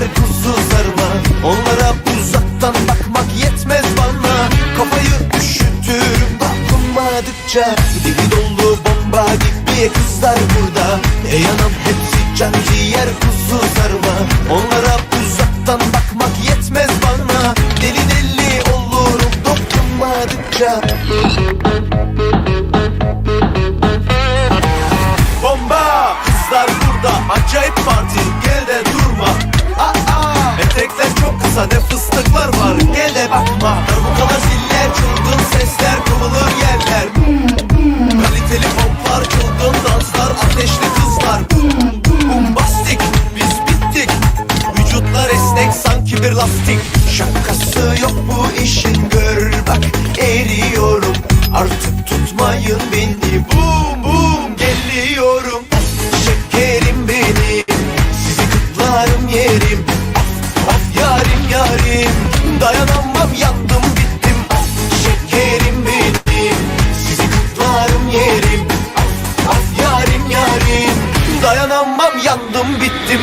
sever kuzu sarma Onlara uzaktan bakmak yetmez bana. Kafayı üşütür dokunmadıkça Dili dolu bomba gibi kızlar burada. Ey anam hepsi can ciğer kuzu sarma Onlara uzaktan bakmak yetmez bana. Deli deli olurum dokunmadıkça Esnek sanki bir lastik Şakası yok bu işin gör bak eriyorum. Artık tutmayın beni Bum bum geliyorum. Şekerim benim Sizi kutlarım yerim. Of of yarim yarim Dayanamam yandım bittim şekerim benim Sizi kutlarım yerim. Of of yarim yarim Dayanamam yandım bittim